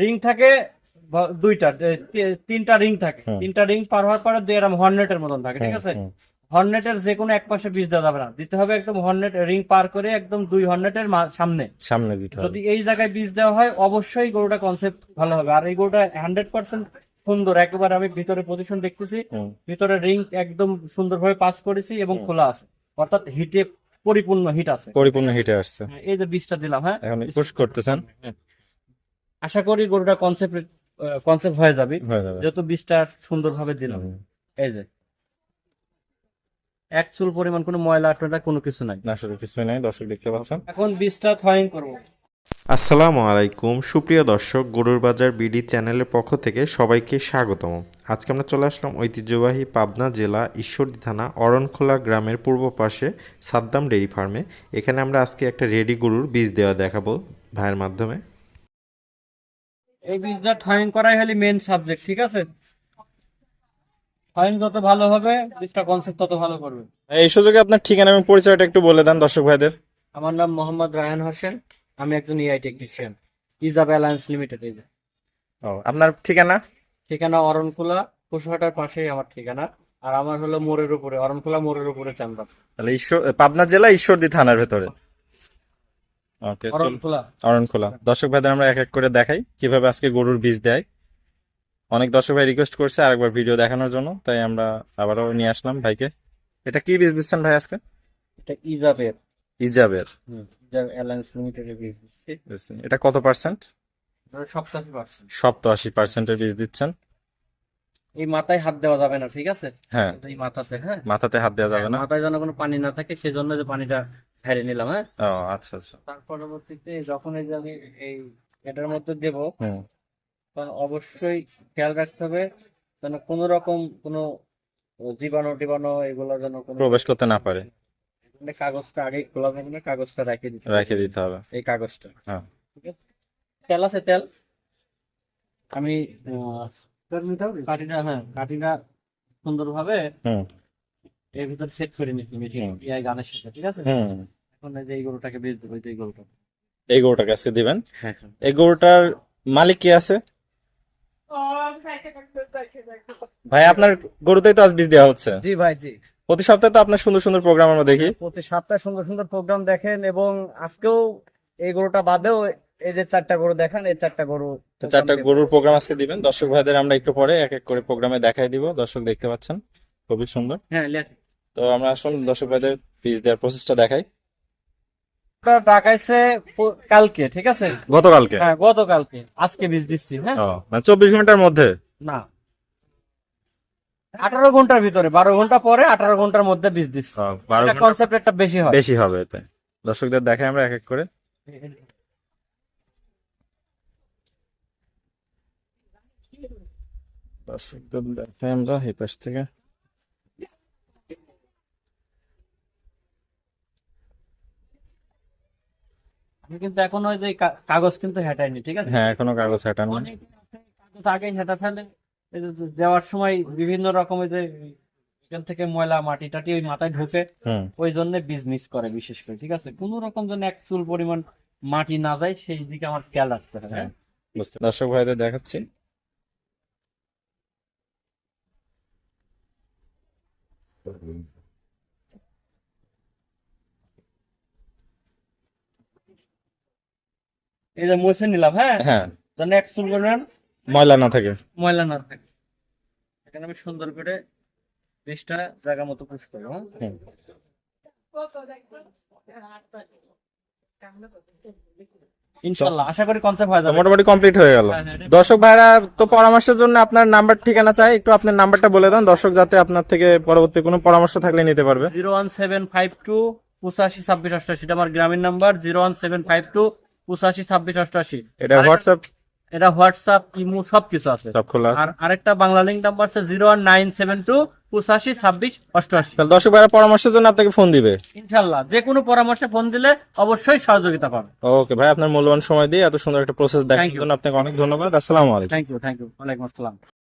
Ring থাকে দুইটা তিনটা রিং থাকে। তিনটা রিং পার হওয়ার পরে দুই এরকম হর্নেটের মতন থাকে ঠিক আছে? হর্নেটের যে কোনো এক পাশে বীজ দেওয়া যাবে না। দিতে হবে একদম হর্নেট রিং পার করে একদম দুই হর্নেটের সামনে। সামনে দিতে যদি এই জায়গায় বীজ দেওয়া হয় অবশ্যই গরুটা কনসেপ্ট ভালো হবে। আর এই গরুটা হান্ড্রেড পার্সেন্ট সুন্দর। একেবারে আমি ভিতরে পজিশন দেখতেছি ভিতরে রিং একদম সুন্দরভাবে পাস করেছি এবং খোলা আছে। অর্থাৎ হিটে পরিপূর্ণ হিট আছে। পরিপূর্ণ হিটে আসছে। এই যে বীজটা দিলাম হ্যাঁ? এখন পুশ করতেছেন। আশা করি গরুটা কনসেপ্ট কনসেপ্ট হয়ে যাবে। যাবে। যেহেতু বীজটা সুন্দরভাবে দিলাম। এই যে এক চুল পরিমাণ কোনো ময়লা টয়লা কোনো কিছু নাই। না আসলে কিছুই নাই দর্শক দেখতে পাচ্ছেন। এখন বীজটা থয়িং করব। আসসালামু আলাইকুম। সুপ্রিয় দর্শক গরুর বাজার বিডি চ্যানেলের পক্ষ থেকে সবাইকে স্বাগতম। আজকে আমরা চলে আসলাম ঐতিহ্যবাহী পাবনা জেলা ঈশ্বরদী থানা অরণখোলা গ্রামের পূর্ব পাশে সাদ্দাম ডেইরি ফার্মে। এখানে আমরা আজকে একটা রেডি গরুর বীজ দেওয়া দেখাবো ভাইয়ের মাধ্যমে। এই বীজটা থয়িং করাই হলে মেন সাবজেক্ট ঠিক আছে? থয়িং যত ভালো হবে বীজটা কনসেপ্ট তত ভালো করবে। এই সুযোগে আপনার ঠিকানা এবং পরিচয়টা একটু বলে দেন দর্শক ভাইদের। আমার নাম মোহাম্মদ রায়হান হোসেন আমি একজন EI technician Ijab alliance limited এই যে। ও আপনার ঠিকানা? ঠিকানা অরণখোলা পশুহাটার পাশেই আমার ঠিকানা আর আমার হলো মোড়ের উপরে অরণখোলা মোড়ের উপরে চান্দা। তাহলে ঈশ্বর পাবনা জেলা ঈশ্বরদী থানার ভেতরে। ওকে অরণখোলা অরণখোলা দর্শক ভাইদের আমরা এক এক করে দেখাই কীভাবে আজকে গরুর বীজ দেয়। অনেক দর্শক ভাই রিকোয়েস্ট করছে আরেকবার ভিডিও দেখানোর জন্য তাই আমরা আবারও নিয়ে আসলাম ভাইকে। এটা কি বীজ দিচ্ছেন ভাই আজকে? এটা ইজাবের। ইজাবের। অ্যালায়েন্স লিমিটেডের বীজ এটা কত পার্সেন্ট ধরো সপ্তাহে পার্সেন্ট সপ্তাশি পার্সেন্টের বীজ দিচ্ছেন। এই মাথায় হাত দেওয়া যাবে না ঠিক আছে? হ্যাঁ। এই মাথাতে হ্যাঁ? মাথাতে হাত দেওয়া যাবে না? মাথায় যেন কোনো পানি না থাকে সেজন্য যে পানিটা ঝেড়ে নিলাম হ্যাঁ? ও আচ্ছা আচ্ছা। তার পরবর্তীতে যখন এই যে আমি এই এটার মধ্যে দেব তখন অবশ্যই খেয়াল রাখতে হবে যেন কোনো রকম কোনো জীবাণু টিবাণু এগুলো যেন কোনো প্রবেশ করতে না পারে। কাগজটা আগে খোলা যাবে না কাগজটা রেখে দিতে হবে। রেখে দিতে হবে। এই কাগজটা। হ্যাঁ। ঠিক আছে? তেল আছে তেল। আমি আহ, হ্যাঁ কাঠিটা সুন্দরভাবে এর ভিতর সেট করে নিচ্ছি মেশিন হুম। গানের সাথে ঠিক আছে? এখন এই যে এই গরুটাকে বেচ দেবো এই গরুটা। এই গরুটাকে আজকে দিবেন? হ্যাঁ হ্যাঁ। এই গরুটার মালিক কি আছে? ভাই আপনার গরুতেই তো আজ বীজ দেওয়া হচ্ছে। জি ভাই জি। প্রতি সপ্তাহে তো আপনার সুন্দর সুন্দর প্রোগ্রাম আমরা দেখি। প্রতি সপ্তাহে সুন্দর সুন্দর প্রোগ্রাম দেখেন এবং আজকেও এই গরুটা বাদেও এই যে চারটা গরু দেখান এই চারটা গরু তো চারটা গরুর প্রোগ্রাম আজকে দিবেন। দর্শক ভাইদের আমরা একটু পরে এক এক করে প্রোগ্রামে দেখাই দিব। দর্শক দেখতে পাচ্ছেন খুবই সুন্দর। হ্যাঁ তো আমরা আসুন দর্শক ভাইদের বীজ দেওয়ার প্রসেসটা দেখাই। টাকাইছে কালকে ঠিক আছে? গতকালকে? হ্যাঁ গতকালকে। আজকে বীজ দিচ্ছি হ্যাঁ? মানে চব্বিশ ঘণ্টার মধ্যে? না। আঠারো ঘণ্টার ভিতরে বারো ঘণ্টা পরে আঠারো ঘণ্টার মধ্যে বীজ দিচ্ছি। কনসেপ্ট একটা বেশি হয়। বেশি হবে এতে। দর্শকদের দেখাই আমরা এক এক করে। দেখাই আমরা এই পাশ থেকে আমি কিন্তু এখন ওই যে কাগজ কিন্তু হেঁটাইনি ঠিক আছে? হ্যাঁ এখনও কাগজ হাঁটানো কাগজ হেঁটা ফেলে দেওয়ার সময় বিভিন্ন রকমের যে এখান থেকে ময়লা মাটি টাটি ওই মাথায় ঢোকে ওই জন্য বিজনেস করে বিশেষ করে ঠিক আছে? কোন রকম যেন এক চুল পরিমাণ মাটি না যায় সেই দিকে আমার খেয়াল রাখতে হবে হ্যাঁ? বুঝতে দর্শক ভাইদের দেখাচ্ছি। এই যে মুছে নিলাম হ্যাঁ? হ্যাঁ। তো নেক্সট চুল করবেন? ময়লা না থাকে। ময়লা না থাকে। এখানে আমি সুন্দর করে বিশটা জায়গা মতো পুশ করব হ্যাঁ? হুম। ইনশাল্লাহ আশা করি কনসেপ্ট হয়ে যাবে। মোটামুটি কমপ্লিট হয়ে গেল। হ্যাঁ, হ্যাঁ, দর্শক ভাইরা তো পরামর্শের জন্য আপনার নাম্বার ঠিকানা চাই একটু আপনার নাম্বারটা বলে দেন দর্শক যাতে আপনার থেকে পরবর্তী কোনো পরামর্শ থাকলে নিতে পারবে। Zero one seven five two পঁচাশি ছাব্বিশ অষ্টাশি এটা আমার Grameen number zero one seven five two পঁচাশি ছাব্বিশ অষ্টাশি এটা হোয়াটসঅ্যাপ এটা হোয়াটসঅ্যাপ ইমো সবকিছু আছে। সব খোলা আর আরেকটা বাংলা লিংক নাম্বার আছে zero one nine seven two পঁচাশি ছাব্বিশ অষ্টআশি। তাহলে দর্শক ভাইরা পরামর্শের জন্য আপনাকে ফোন দিবে। ইনশাল্লাহ যে কোনো পরামর্শে ফোন দিলে অবশ্যই সহযোগিতা পাবে। ওকে ভাই আপনার মূল্যবান সময় দিয়ে এত সুন্দর একটা প্রসেস দেখার জন্য আপনাকে অনেক ধন্যবাদ। আসসালামু আলাইকুম। থ্যাংক ইউ থ্যাংক ইউ ওয়ালাইকুম আসসালাম।